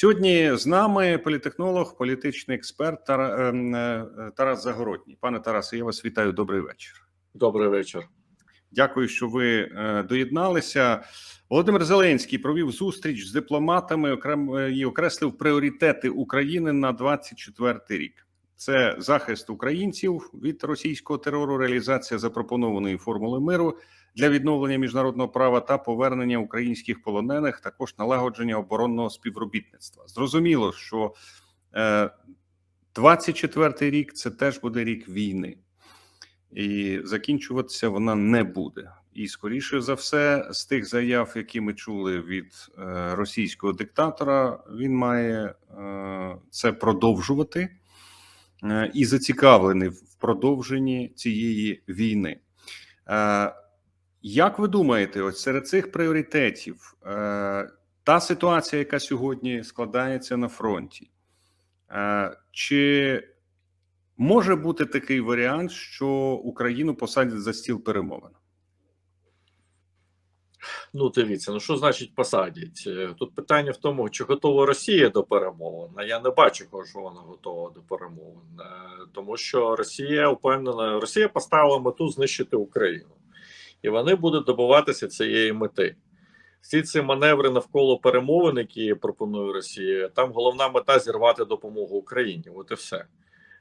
Сьогодні з нами політехнолог, політичний експерт ем, е, Тарас Загородній. Пане Тарасе, я вас вітаю. Добрий вечір. Добрий вечір. Дякую, що ви е, доєдналися. Володимир Зеленський провів зустріч з дипломатами е, і окреслив пріоритети України на 24 рік. Це захист українців від російського терору, реалізація запропонованої формули миру для відновлення міжнародного права та повернення українських полонених, також налагодження оборонного співробітництва. Зрозуміло, що е, 24 рік це теж буде рік війни, і закінчуватися вона не буде. І скоріше за все, з тих заяв, які ми чули від е, російського диктатора, він має е, це продовжувати е, і зацікавлений в продовженні цієї війни. Як ви думаєте, от серед цих пріоритетів е, та ситуація, яка сьогодні складається на фронті, е, чи може бути такий варіант, що Україну посадять за стіл перемовин? Ну, дивіться, ну що значить посадять? Е, Тут питання в тому, чи готова Росія до перемовин. А я не бачу, що вона готова до перемовин, Е, тому що Росія упевнена, Росія поставила мету знищити Україну, і вони будуть добиватися цієї мети. Всі ці маневри навколо перемовин, які пропонує Росія, там головна мета зірвати допомогу Україні. От і все.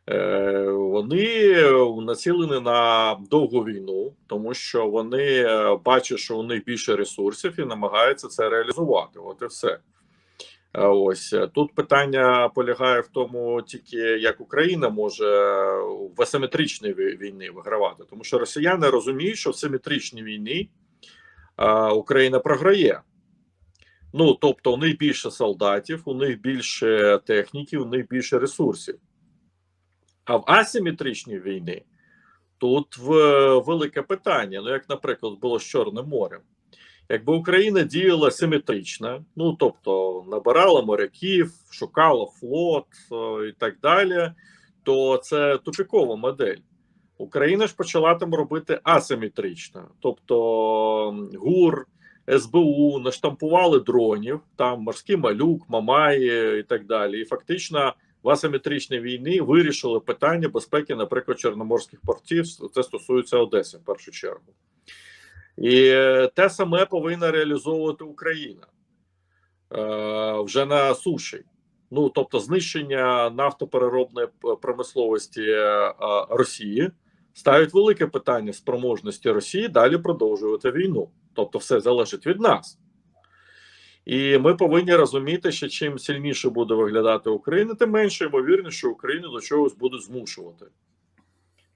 Е, Вони націлені на довгу війну, тому що вони е, бачать, що у них більше ресурсів і намагаються це реалізувати. От і все. Е, Ось е, тут питання полягає в тому, тільки як Україна може в асиметричній війні вигравати, тому що росіяни розуміють, що в симетричній війні е, Україна програє. Ну тобто, у них більше солдатів, у них більше техніки, у них більше ресурсів. А в асиметричній війні тут велике питання. Ну, як, наприклад, було з Чорним морем. Якби Україна діяла симетрично, ну тобто набирала моряків, шукала флот е, і так далі, то це тупікова модель. Україна ж почала там робити асиметрично. Тобто ГУР, СБУ наштампували дронів, там морський малюк, Мамай і так далі. І фактично в асиметричній війні вирішили питання безпеки, наприклад, чорноморських портів. Це стосується Одеси в першу чергу. І те саме повинна реалізовувати Україна е, вже на суші. Ну тобто, знищення нафтопереробної промисловості е, Росії ставить велике питання спроможності Росії далі продовжувати війну. Тобто, все залежить від нас. І ми повинні розуміти, що чим сильніше буде виглядати Україна, тим менше ймовірність, що Україну до чогось будуть змушувати.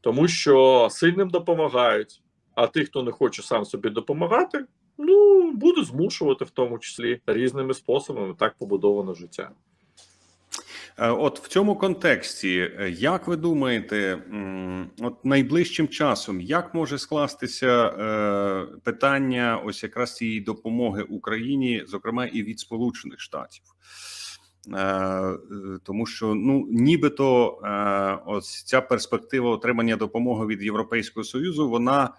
Тому що сильним допомагають, а тих, хто не хоче сам собі допомагати, ну будуть змушувати в тому числі різними способами. Так побудовано життя. Е, От в цьому контексті, е, як ви думаєте, от найближчим часом як може скластися е, питання ось якраз цієї допомоги Україні, зокрема і від Сполучених Штатів? Тому що ну нібито ось ця перспектива отримання допомоги від Європейського союзу, вона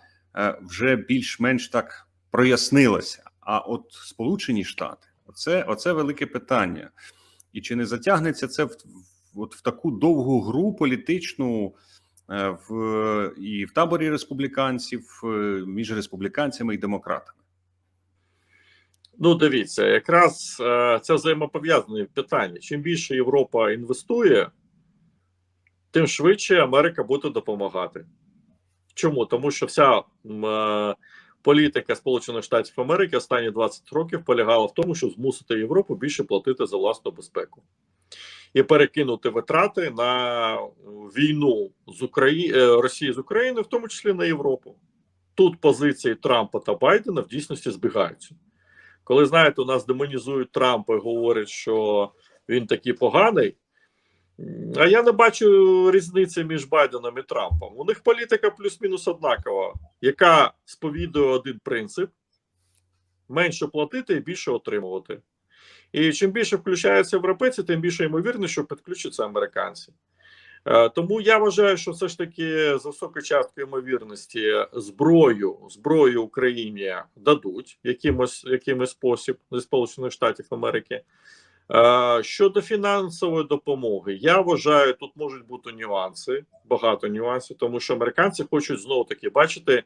вже більш-менш так прояснилася. А от Сполучені Штати, оце, оце велике питання. І чи не затягнеться це в, от в таку довгу гру політичну е, в і в таборі республіканців е, між республіканцями і демократами? Ну, дивіться, якраз е, це взаємопов'язане питання. Чим більше Європа інвестує, тим швидше Америка буде допомагати. Чому? Тому що вся е, політика Сполучених Штатів Америки останні 20 років полягала в тому, щоб змусити Європу більше платити за власну безпеку і перекинути витрати на війну з Украї... е, Росії з Україною, в тому числі на Європу. Тут позиції Трампа та Байдена в дійсності збігаються. Коли знаєте, у нас демонізують Трампа і говорять, що він такий поганий. А я не бачу різниці між Байденом і Трампом. У них політика плюс-мінус однакова, яка сповідує один принцип: менше платити і більше отримувати. І чим більше включаються європейці, тим більше ймовірно, що підключаться американці. Е, Тому я вважаю, що все ж таки з високою часткою ймовірності зброю зброю Україні дадуть якимось якимось спосіб зі Сполучених Штатів Америки. Е, Щодо фінансової допомоги, я вважаю, тут можуть бути нюанси, багато нюансів, тому що американці хочуть знову таки бачити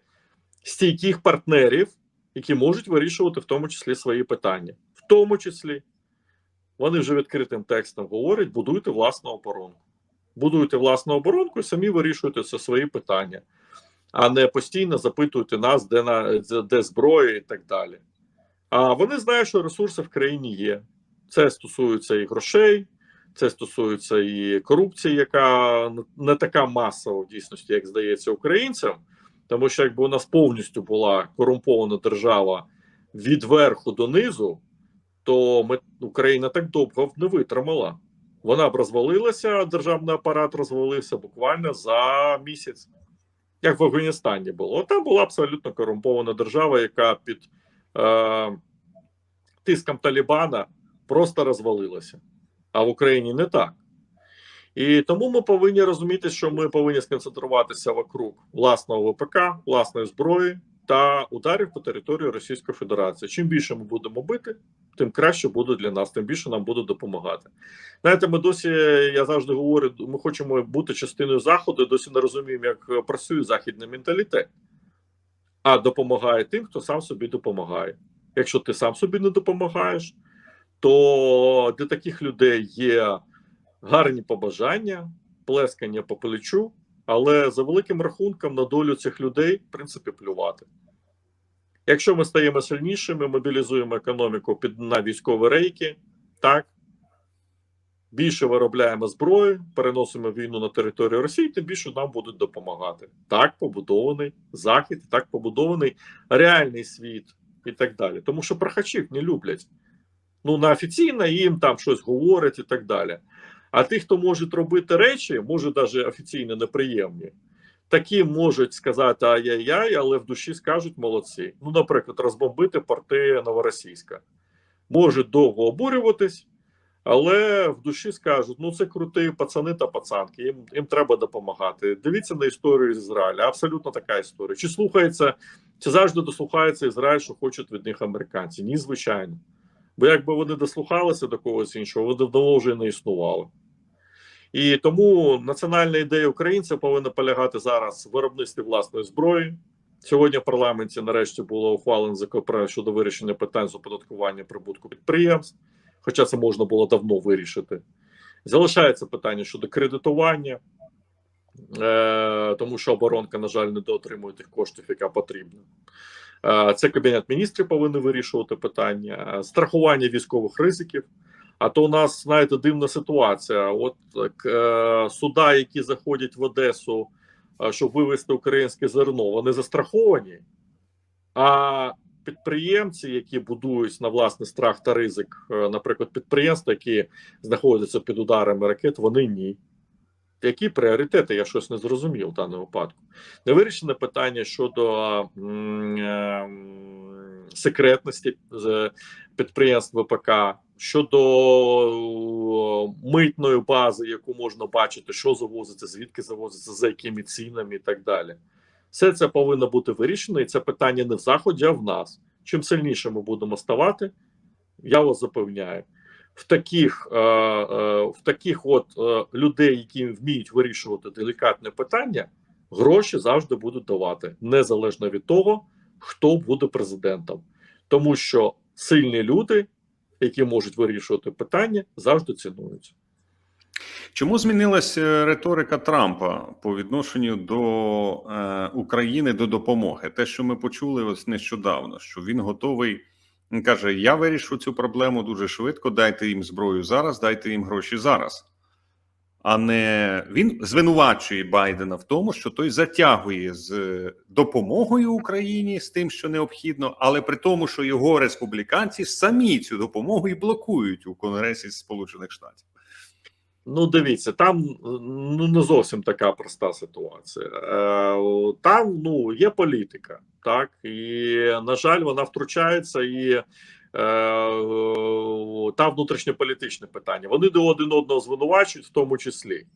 стійких партнерів, які можуть вирішувати в тому числі свої питання. В тому числі вони вже відкритим текстом говорять: будуйте власну оборонку. Будуйте власну оборонку і самі вирішуйте це свої питання, а не постійно запитуйте нас, де на де зброя і так далі. А вони знають, що ресурси в країні є. Це стосується і грошей, це стосується і корупції, яка не така масова в дійсності, як здається українцям. Тому що якби у нас повністю була корумпована держава від верху до низу, то ми Україна так довго не витримала. Вона б розвалилася, державний апарат розвалився буквально за місяць, як в Афганістані було. Там була абсолютно корумпована держава, яка під е, тиском Талібана просто розвалилася. А в Україні не так. І тому ми повинні розуміти, що ми повинні сконцентруватися вокруг власного ВПК, власної зброї та ударів по території Російської Федерації. Чим більше ми будемо бити, тим краще буде для нас, тим більше нам буде допомагати. Знаєте, ми досі, я завжди говорю, ми хочемо бути частиною заходу, досі не розуміємо, як працює західний менталітет, а допомагає тим, хто сам собі допомагає. Якщо ти сам собі не допомагаєш, то для таких людей є гарні побажання, плескання по плечу, але за великим рахунком на долю цих людей, в принципі, плювати. Якщо ми стаємо сильнішими, мобілізуємо економіку під на військові рейки, так більше виробляємо зброю, переносимо війну на територію Росії, тим більше нам будуть допомагати. Так побудований захід, так побудований реальний світ і так далі. Тому що прохачів не люблять. Ну, на офіційно їм там щось говорять і так далі. А ті, хто може робити речі, може навіть офіційно неприємні, такі можуть сказати ай-яй-яй, але в душі скажуть молодці. Ну, наприклад, розбомбити порти Новоросійська. Можуть довго обурюватись, але в душі скажуть: ну це круті пацани та пацанки, їм їм треба допомагати. Дивіться на історію Ізраїля. Абсолютно така історія. Чи слухається, чи завжди дослухається Ізраїль, що хочуть від них американці? Ні, звичайно. Бо якби вони дослухалися до когось іншого, вони давно вже не існували. І тому національна ідея українців повинна полягати зараз в виробництві власної зброї. Сьогодні в парламенті нарешті було ухвалено закон щодо вирішення питань з оподаткування прибутку підприємств, хоча це можна було давно вирішити. Залишається питання щодо кредитування, е, тому що оборонка, на жаль, не доотримує тих коштів, яка потрібна. Е, Це кабінет міністрів повинен вирішувати питання, е, страхування військових ризиків. А то у нас знаєте дивна ситуація. От е, суда, які заходять в Одесу, е, щоб вивезти українське зерно, вони застраховані. А підприємці, які будують на власний страх та ризик, наприклад, підприємства, які знаходяться під ударами ракет, вони ні. Які пріоритети? Я щось не зрозумів в даному випадку. Не вирішене питання щодо е, секретності підприємств ВПК, щодо е, митної бази, яку можна бачити, що завозиться, звідки завозиться, за якими цінами і так далі. Все це повинно бути вирішено, і це питання не в заході, а в нас. Чим сильніше ми будемо ставати, я вас запевняю, в таких е, е, в таких от е, людей, які вміють вирішувати делікатне питання, гроші завжди будуть давати, незалежно від того, хто буде президентом, тому що сильні люди, які можуть вирішувати питання, завжди цінуються. Чому змінилася риторика Трампа по відношенню до е, України до допомоги? Те, що ми почули ось нещодавно, що він готовий. Він каже: Я вирішу цю проблему дуже швидко. Дайте їм зброю зараз, дайте їм гроші зараз. А не він звинувачує Байдена в тому, що той затягує з допомогою Україні з тим, що необхідно, але при тому, що його республіканці самі цю допомогу і блокують у Конгресі Сполучених Штатів. Ну, дивіться, там ну не зовсім така проста ситуація. Е, Там ну є політика, так і на жаль, вона втручається і. е, Там внутрішньополітичне питання. Вони до один одного звинувачують, в тому числі,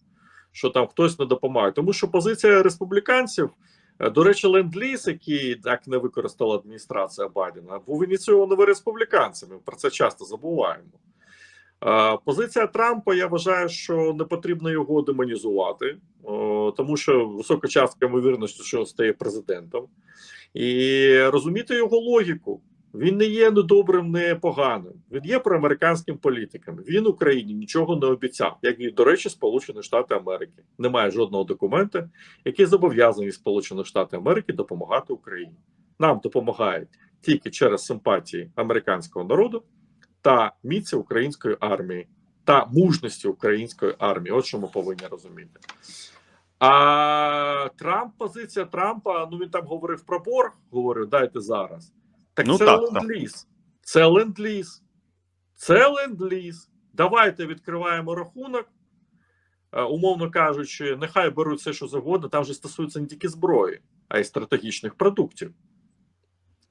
що там хтось не допомагає. Тому що позиція республіканців, е, до речі, ленд-ліз, який так не використала адміністрація Байдена, був ініційований республіканцями. Про це часто забуваємо. Е, Позиція Трампа, я вважаю, що не потрібно його демонізувати, тому що висока частка ймовірності, що стає президентом, і розуміти його логіку. Він не є не добрим, не поганим. Він є проамериканським політиком. Він Україні нічого не обіцяв, як і, до речі, Сполучені Штати Америки. Немає жодного документа, який зобов'язаний Сполучені Штати Америки допомагати Україні. Нам допомагають тільки через симпатії американського народу та міці української армії та мужності української армії. От що ми повинні розуміти. А Трамп, позиція Трампа, ну він там говорив про борг, говорив, дайте зараз. Так Ну, це так, так. ленд-ліз. Це ленд-ліз. Це ленд-ліз. Давайте відкриваємо рахунок. Е, Умовно кажучи, нехай беруть все, що завгодно. Там же стосується не тільки зброї, а й стратегічних продуктів.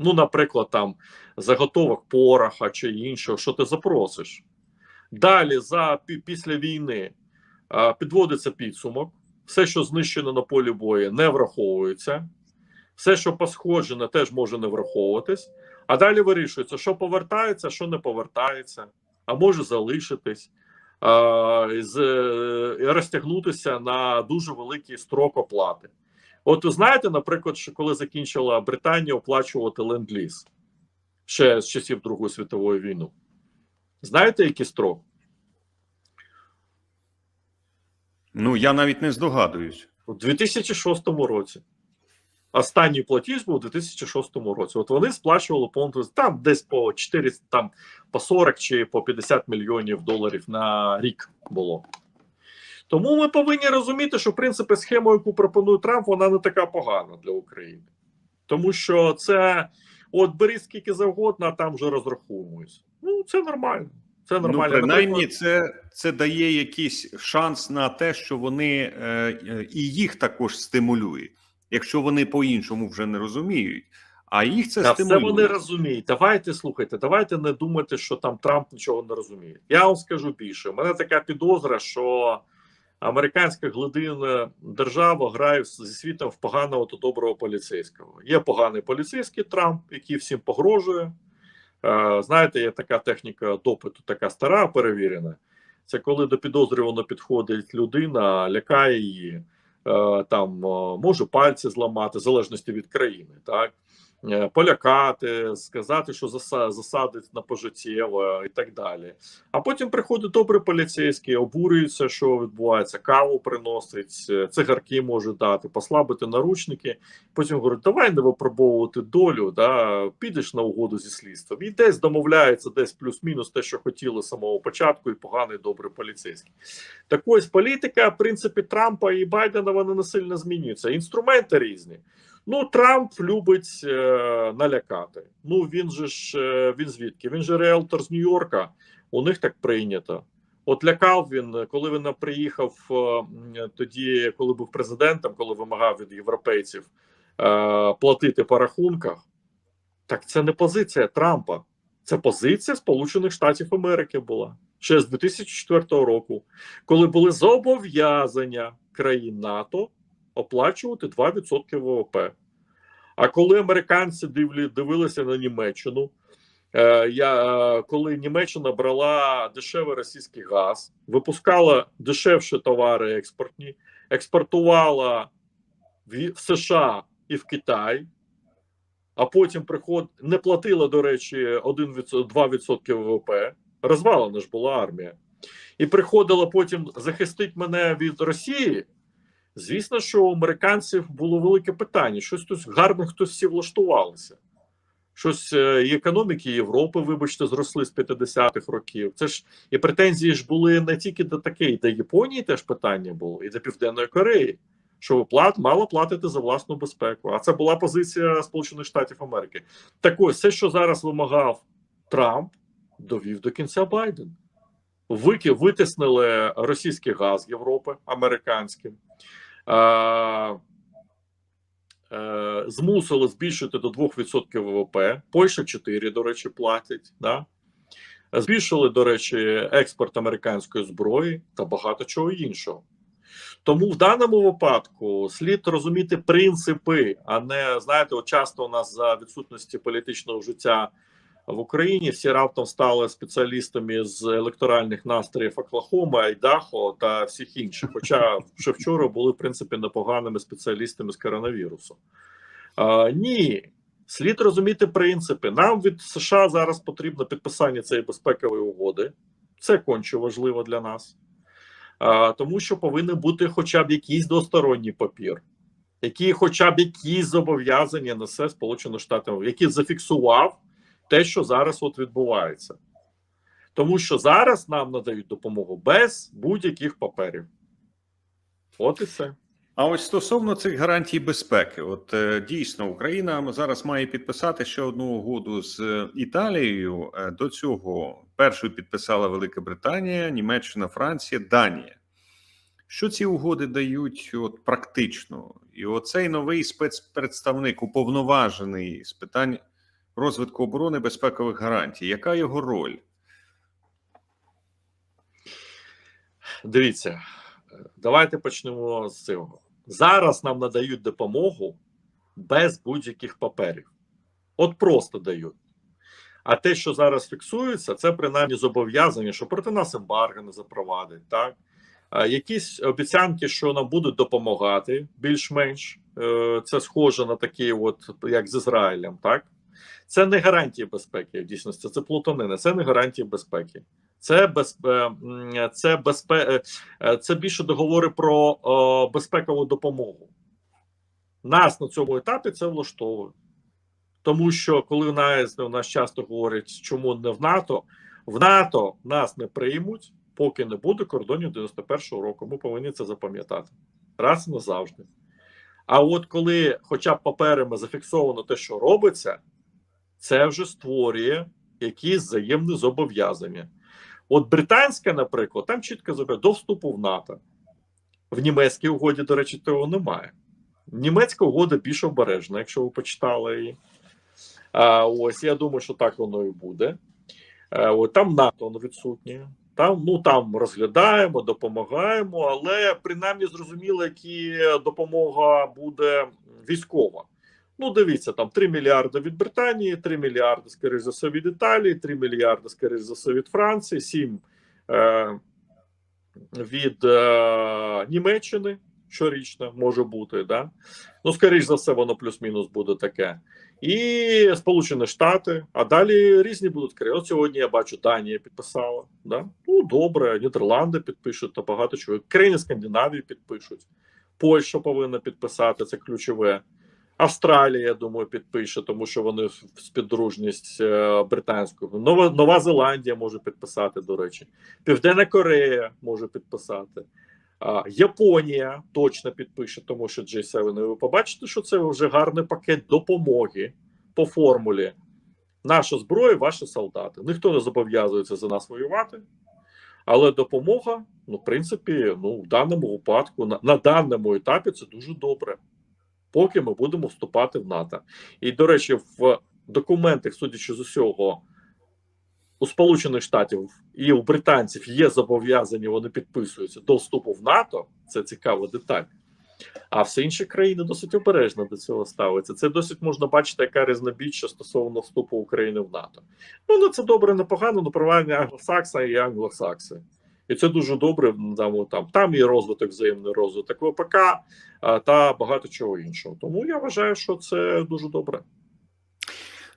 Ну, наприклад, там заготовок пороха чи іншого, що ти запросиш. Далі, за після війни, підводиться підсумок. Все, що знищено на полі бою, не враховується. Все, що посходжене, теж може не враховуватись. А далі вирішується, що повертається, що не повертається, а може залишитись, а, з, розтягнутися на дуже великий строк оплати. От ви знаєте, наприклад, що коли закінчила Британія оплачувати ленд-ліз ще з часів Другої світової війни. Знаєте, який строк? Ну я навіть не здогадуюсь. У 2006 році. Останній платіж був у 2006 році. От вони сплачували по там десь по 4, там по 40 чи по 50 мільйонів доларів на рік було. Тому ми повинні розуміти, що в принципі схема, яку пропонує Трамп, вона не така погана для України. Тому що це от бери скільки завгодно, а там вже розраховуюсь. Ну, це нормально. Це Ну, нормально. принаймні, це, це дає якийсь шанс на те, що вони е, е, і їх також стимулюють, якщо вони по-іншому вже не розуміють. А їх це Та все вони розуміють. Давайте слухайте, давайте не думати, що там Трамп нічого не розуміє. Я вам скажу більше. У мене така підозра, що американська глибинна держава грає зі світом в поганого та доброго поліцейського. Є поганий поліцейський Трамп, який всім погрожує. Е, Знаєте, є така техніка допиту, така стара, перевірена. Це коли до підозрюваного підходить людина, лякає її, е, там е, може пальці зламати, в залежності від країни, так полякати, сказати, що заса- засадить на пожиттєво і так далі. А потім приходить добрий поліцейський, обурюється, що відбувається, каву приносить, е, цигарки може дати, послабити наручники. Потім говорить, давай не випробовувати долю, да, підеш на угоду зі слідством. І десь домовляється, десь плюс-мінус те, що хотіли з самого початку, і поганий добрий поліцейський. Так ось політика, в принципі, Трампа і Байдена вона не сильно змінюється. Інструменти різні. Ну, Трамп любить е, налякати. Ну він же ж е, він звідки? Він же реалтор з Нью-Йорка. У них так прийнято. От лякав він, коли він приїхав е, тоді, коли був президентом, коли вимагав від європейців е, платити по рахунках. Так це не позиція Трампа, це позиція Сполучених Штатів Америки була ще з 2004 року, коли були зобов'язання країн НАТО оплачувати 2% ВВП. А коли американці дивлі, дивилися на Німеччину, е, я, е, коли Німеччина брала дешевий російський газ, випускала дешевші товари експортні, експортувала в, США і в Китай, а потім приход не платила, до речі, 1 2% ВВП. Розвалена ж була армія. І приходила потім захистить мене від Росії. Звісно, що у американців було велике питання. Щось тут гарно хтось всі влаштувалися. Щось е, і економіки Європи, вибачте, зросли з 50-х років. Це ж і претензії ж були не тільки до такої, до Японії теж питання було, і до Південної Кореї, що плат, мало платити за власну безпеку. А це була позиція Сполучених Штатів Америки. Так ось, все, що зараз вимагав Трамп, довів до кінця Байден. Вики, витиснили російський газ Європи американським. Е, е, змусили збільшити до 2% ВВП. Польща 4, до речі, платить. Да? Збільшили, до речі, експорт американської зброї та багато чого іншого. Тому в даному випадку слід розуміти принципи, а не знаєте, от часто у нас за відсутності політичного життя в Україні. Всі раптом стали спеціалістами з електоральних настроїв Оклахоми, Айдахо та всіх інших. Хоча ще вчора були в принципі непоганими спеціалістами з коронавірусу. А, ні, слід розуміти принципи. Нам від США зараз потрібно підписання цієї безпекової угоди. Це конче важливо для нас, а, тому що повинен бути хоча б якийсь двосторонній папір, який хоча б якісь зобов'язання несе Сполучені Штати, який зафіксував те, що зараз от відбувається. Тому що зараз нам надають допомогу без будь-яких паперів. От і все. А ось стосовно цих гарантій безпеки, от е, дійсно Україна зараз має підписати ще одну угоду з е, Італією. Е, До цього першою підписала Велика Британія, Німеччина, Франція, Данія. Що ці угоди дають от практично? І оцей новий спецпредставник, уповноважений з питань розвитку оборони безпекових гарантій. Яка його роль? Дивіться, е, давайте почнемо з цього. Зараз нам надають допомогу без будь-яких паперів. От просто дають. А те, що зараз фіксується, це принаймні зобов'язання, що проти нас ембарго не запровадить. Так? Якісь обіцянки, що нам будуть допомагати більш-менш. Е, Це схоже на такі, от, як з Ізраїлем. так? Це не гарантії безпеки в дійсності, це плутанина, це не гарантії безпеки. Це без е, це безпе, е, це більше договори про е, безпекову допомогу. Нас на цьому етапі це влаштовує. Тому що коли нас, у нас часто говорять, чому не в НАТО, в НАТО нас не приймуть, поки не буде кордонів 91-го року. Ми повинні це запам'ятати раз і назавжди. А от коли, хоча б паперами зафіксовано те, що робиться, це вже створює якісь взаємні зобов'язання. От британська, наприклад, там чітко зобов'язання до вступу в НАТО. В німецькій угоді, до речі, того немає. Німецька угода більш обережна, якщо ви почитали її. А, ось я думаю, що так воно і буде. А, от, там НАТО відсутнє. Там, ну, там розглядаємо, допомагаємо, але принаймні зрозуміло, які допомога буде військова. Ну, дивіться, там 3 мільярди від Британії, 3 мільярди, скоріш за все, від Італії, 3 мільярди, скоріш за все, від Франції, 7 е, від е, Німеччини щорічно може бути. Да? Ну, скоріш за все, воно плюс-мінус буде таке. І Сполучені Штати, а далі різні будуть країни. От сьогодні я бачу, Данія підписала. Да? Ну, добре, Нідерланди підпишуть та багато чого. Країни Скандинавії підпишуть. Польща повинна підписати, це ключове. Австралія, я думаю, підпише, тому що вони в співдружність е, британську. Нова Нова Зеландія може підписати, до речі, Південна Корея може підписати. Японія точно підпише, тому що G7. І ви побачите, що це вже гарний пакет допомоги по формулі. Наша зброя, ваші солдати. Ніхто не зобов'язується за нас воювати, але допомога, ну, в принципі, ну, в даному випадку, на, на даному етапі це дуже добре поки ми будемо вступати в НАТО. І, до речі, в документах, судячи з усього, у Сполучених Штатів і у британців є зобов'язання, вони підписуються до вступу в НАТО. Це цікава деталь. А всі інші країни досить обережно до цього ставиться. Це досить можна бачити, яка різнобіччя стосовно вступу України в НАТО. Ну, ну це добре, непогано, ну проведення англосакса і англосакси. І це дуже добре. Там, там, там є розвиток, взаємний розвиток ВПК та багато чого іншого. Тому я вважаю, що це дуже добре.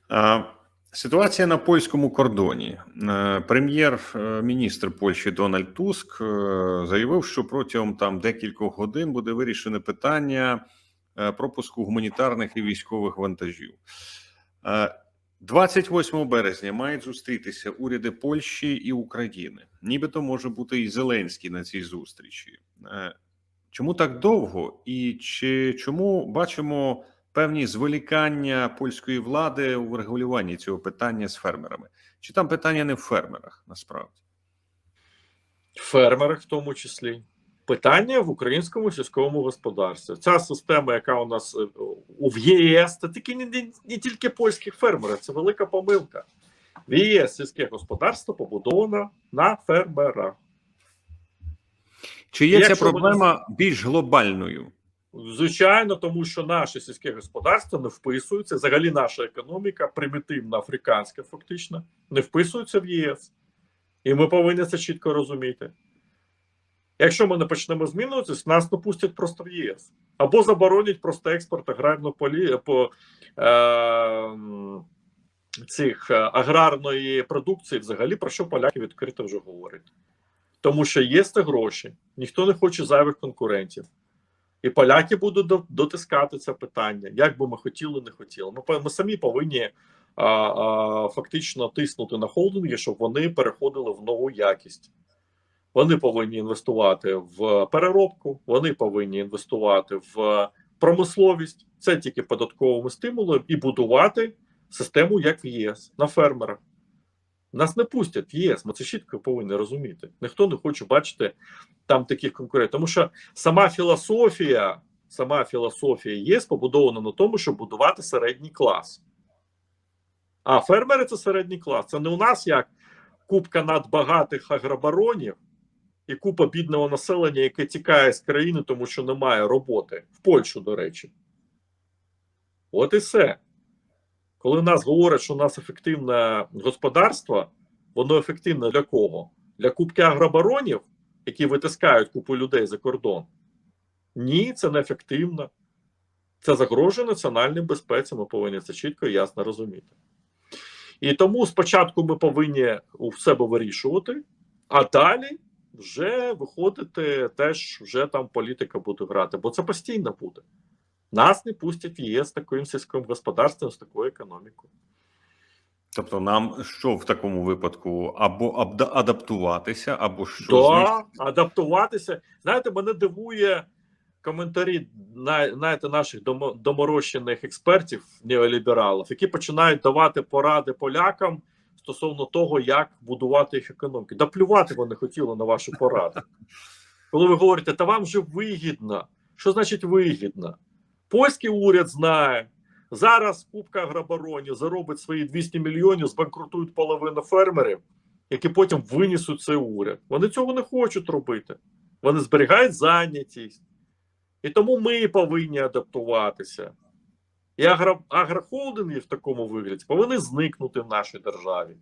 А, Ситуація на польському кордоні. Е, Прем'єр-міністр Польщі Дональд Туск е, заявив, що протягом там декількох годин буде вирішене питання е, пропуску гуманітарних і військових вантажів. Е, 28 березня мають зустрітися уряди Польщі і України. Нібито може бути і Зеленський на цій зустрічі. Е, Чому так довго? І чи чому бачимо певні зволікання польської влади у врегулюванні цього питання з фермерами? Чи там питання не в фермерах насправді? Фермери, в тому числі. Питання в українському сільському господарстві. Ця система, яка у нас е, в ЄС, це таки не, не, не тільки польських фермерів, це велика помилка. В ЄС сільське господарство побудовано на фермерах. Чи є ця Якщо проблема більш глобальною? Звичайно, тому що наше сільське господарство не вписується, взагалі наша економіка, примітивна африканська, фактично, не вписується в ЄС. І ми повинні це чітко розуміти. Якщо ми не почнемо змінюватися, нас не пустять просто в ЄС. Або заборонять просто експорт аграрної полі... по е... цих е, аграрної продукції, взагалі про що поляки відкрито вже говорять. Тому що є це гроші, ніхто не хоче зайвих конкурентів. І поляки будуть дотискати це питання, як би ми хотіли, не хотіли. Ми, ми самі повинні а, а, фактично тиснути на холдинги, щоб вони переходили в нову якість. Вони повинні інвестувати в переробку, вони повинні інвестувати в промисловість. Це тільки податковими стимулами і будувати систему, як в ЄС, на фермерах. Нас не пустять в ЄС, ми це чітко повинні розуміти. Ніхто не хоче бачити там таких конкурентів. Тому що сама філософія, сама філософія ЄС побудована на тому, щоб будувати середній клас. А фермери це середній клас. Це не у нас як купка надбагатих агробаронів і купа бідного населення, яке тікає з країни, тому що немає роботи. В Польщу, до речі. От і все. Коли нас говорять, що у нас ефективне господарство, воно ефективне для кого? Для купки агробаронів, які витискають купу людей за кордон. Ні, це не ефективно. Це загрожує національній безпеці. Ми повинні це чітко і ясно розуміти. І тому спочатку ми повинні у себе вирішувати, а далі вже виходити, теж вже там політика буде грати, бо це постійно буде. Нас не пустять в ЄС з таким сільським господарством, з такою економікою. Тобто, нам що в такому випадку або адаптуватися, або що? Да, адаптуватися. Знаєте, мене дивує коментарі на- знаєте, наших доморощених експертів, неолібералів, які починають давати поради полякам стосовно того, як будувати їх економіки. Да плювати вони хотіли на ваші поради. Коли ви говорите, та вам же вигідно. Що значить вигідно? Польський уряд знає. Зараз купка агробаронів заробить свої 200 мільйонів, збанкрутують половину фермерів, які потім винесуть цей уряд. Вони цього не хочуть робити. Вони зберігають зайнятість. І тому ми повинні адаптуватися. І агро, агрохолдинги в такому вигляді повинні зникнути в нашій державі.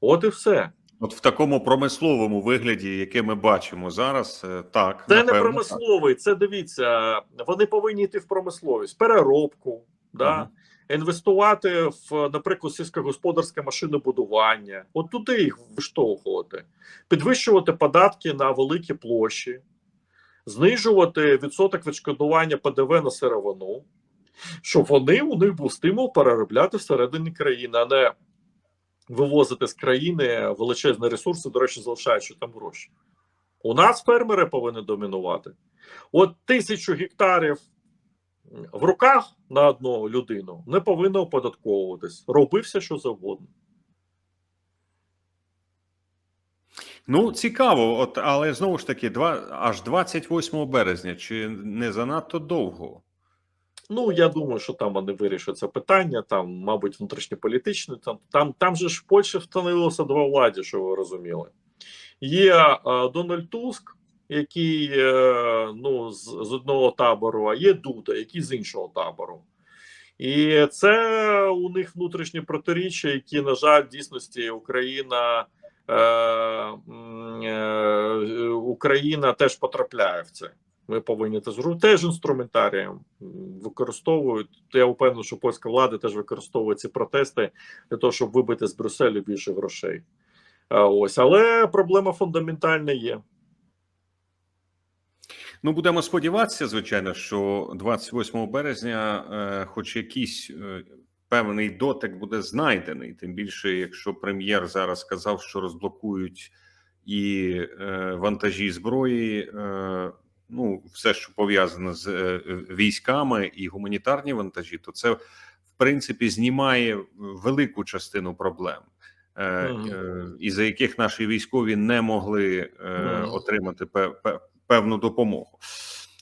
От і все. От в такому промисловому вигляді, яке ми бачимо зараз, е, так Це напевно, не так. промисловий, це дивіться, вони повинні йти в промисловість, переробку, да? Мгм. інвестувати в, наприклад, сільськогосподарське машинобудування, от туди їх виштовхувати, підвищувати податки на великі площі, знижувати відсоток відшкодування ПДВ на сировину, щоб вони у них був стимул переробляти всередині країни, а не вивозити з країни величезні ресурси, до речі, залишаючи там гроші. У нас фермери повинні домінувати. От тисячу гектарів в руках на одну людину не повинно оподатковуватись. Робився що завгодно. Ну цікаво, от але знову ж таки, два аж 28 березня, чи не занадто довго? Ну, я думаю, що там вони вирішать це питання, там, мабуть, внутрішньополітичне. Там, там, там же ж Польщі встановилося два владі, що ви розуміли. Є е, Дональд Туск, який е, ну, з, з одного табору, а є Дуда, який з іншого табору. І це у них внутрішні протиріччя, які, на жаль, в дійсності Україна. Е, е, Україна теж потрапляє в це. Ми повинні зробити. Теж інструментарієм використовують. Я впевнений, що польська влада теж використовує ці протести для того, щоб вибити з Брюсселю більше грошей. Ось, але проблема фундаментальна є. Ну, будемо сподіватися, звичайно, що 28 березня, е, хоч якийсь е, певний дотик буде знайдений. Тим більше, якщо прем'єр зараз сказав, що розблокують і е, вантажі зброї, е, ну все, що пов'язане з е, військами і гуманітарні вантажі, то це в принципі знімає велику частину проблем. Е, Мгм. е, із-за яких наші військові не могли е, Мгм. отримати пе- пе- певну допомогу.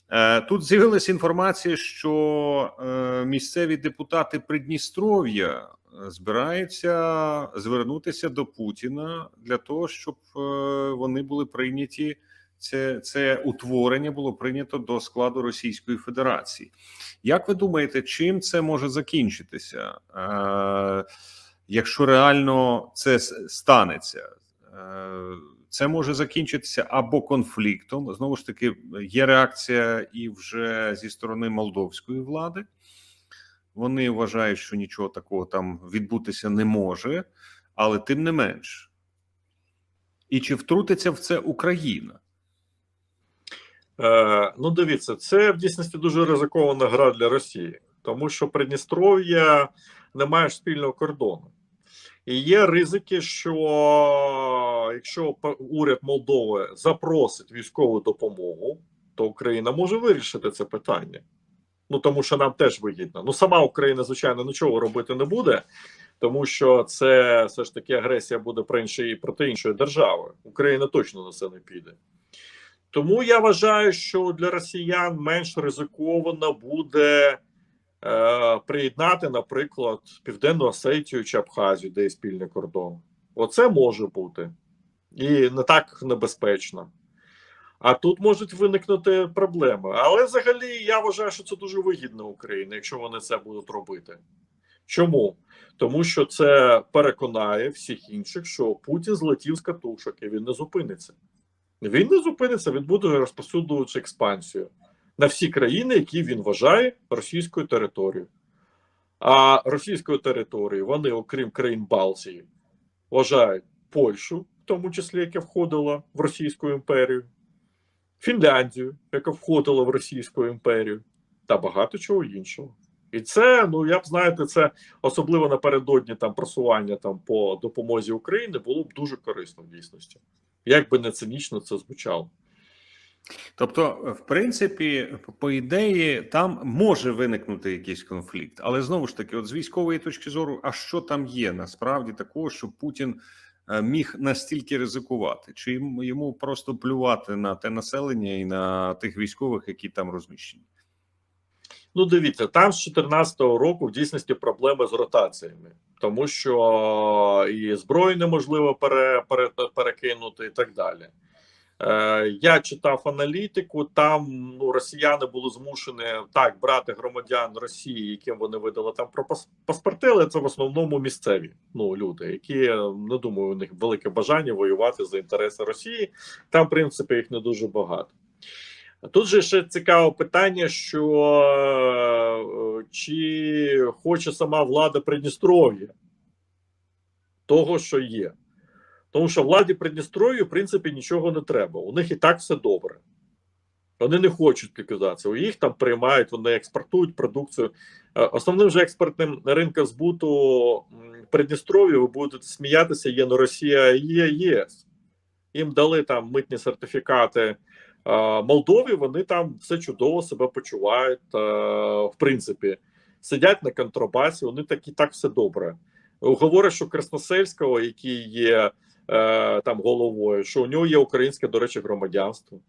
Е, Тут з'явилася інформація, що е, місцеві депутати Придністров'я е, збираються звернутися до Путіна для того, щоб е, вони були прийняті це, це утворення було прийнято до складу Російської Федерації. Як ви думаєте, чим це може закінчитися, е, якщо реально це станеться? Е, Це може закінчитися або конфліктом. Знову ж таки, є реакція і вже зі сторони молдовської влади. Вони вважають, що нічого такого там відбутися не може, але тим не менш. І чи втрутиться в це Україна? Е, ну, дивіться, це в дійсності дуже ризикована гра для Росії, тому що Придністров'я не має спільного кордону. І є ризики, що якщо уряд Молдови запросить військову допомогу, то Україна може вирішити це питання. Ну тому що нам теж вигідно. Ну сама Україна, звичайно, нічого робити не буде, тому що це все ж таки агресія буде про іншої проти іншої держави. Україна точно на це не піде. Тому я вважаю, що для росіян менш ризиковано буде е, приєднати, наприклад, Південну Осетію чи Абхазію, де є спільний кордон. Оце може бути і не так небезпечно. А тут можуть виникнути проблеми. Але взагалі я вважаю, що це дуже вигідно Україні, якщо вони це будуть робити. Чому? Тому що це переконає всіх інших, що Путін злетів з катушок і він не зупиниться. Він не зупиниться, він буде розповсюджувати експансію на всі країни, які він вважає російською територією. А російською територією вони, окрім країн Балтії, вважають Польщу, в тому числі, яка входила в Російську імперію, Фінляндію, яка входила в Російську імперію, та багато чого іншого. І це, ну я б знаєте, це особливо напередодні там просування там по допомозі Україні було б дуже корисно в дійсності. Як би не цинічно це звучало. Тобто, в принципі, по ідеї, там може виникнути якийсь конфлікт, але знову ж таки, от з військової точки зору, а що там є насправді такого, що Путін е, міг настільки ризикувати? Чи йому- йому просто плювати на те населення і на тих військових, які там розміщені? Ну, дивіться, там з 2014 року в дійсності проблеми з ротаціями, тому що і зброю неможливо пере, пере, перекинути, і так далі. Е, я читав аналітику. Там ну, росіяни були змушені так брати громадян Росії, яким вони видали там про паспорти, але це в основному місцеві ну, люди, які е, не думаю, у них велике бажання воювати за інтереси Росії. Там, в принципі, їх не дуже багато. Тут же ще цікаве питання, що е, чи хоче сама влада Придністров'я того, що є. Тому що владі Придністров'я, в принципі, нічого не треба. У них і так все добре. Вони не хочуть ліквідації. Їх там приймають, вони експортують продукцію. Е, Основним же експортним ринком збуту Придністров'я, ви будете сміятися, є не Росія, а є ЄС. Їм дали там митні сертифікати Молдові, вони там все чудово себе почувають. е, В принципі, сидять на контрабасі, вони так так все добре. Говорить, що Красносельського, який є е, там головою, що у нього є українське, до речі, громадянство.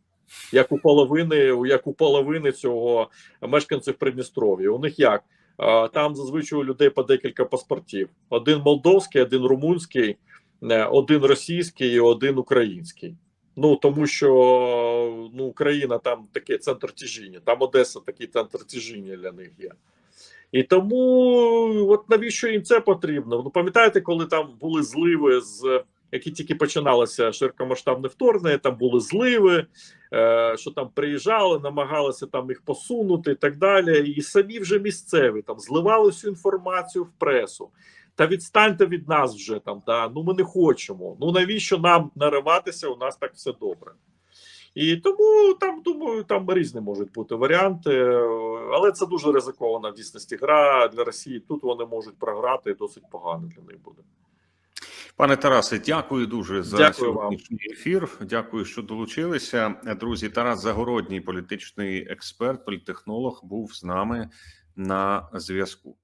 Як у половини, як у половини цього мешканців Придністров'я. У них як? Е, Там зазвичай у людей по декілька паспортів: один молдовський, один румунський, е, один російський і один український. Ну тому що ну Україна там такий центр тяжіння, там Одеса такий центр тяжіння для них є. І тому от навіщо їм це потрібно? Ну пам'ятаєте, коли там були зливи з які тільки починалося широкомасштабне вторгнення, там були зливи, е, що там приїжджали, намагалися там їх посунути і так далі. І самі вже місцеві там зливали всю інформацію в пресу. Та відстаньте від нас вже там. Да? Ну ми не хочемо. Ну навіщо нам нариватися? У нас так все добре. І тому там думаю, там різні можуть бути варіанти, але це дуже ризикована в дійсності гра для Росії. Тут вони можуть програти і досить погано для них буде. Пане Тарасе, дякую дуже за Дякую вам. ефір. Дякую, що долучилися. Друзі, Тарас Загородній, політичний експерт, політтехнолог, був з нами на зв'язку.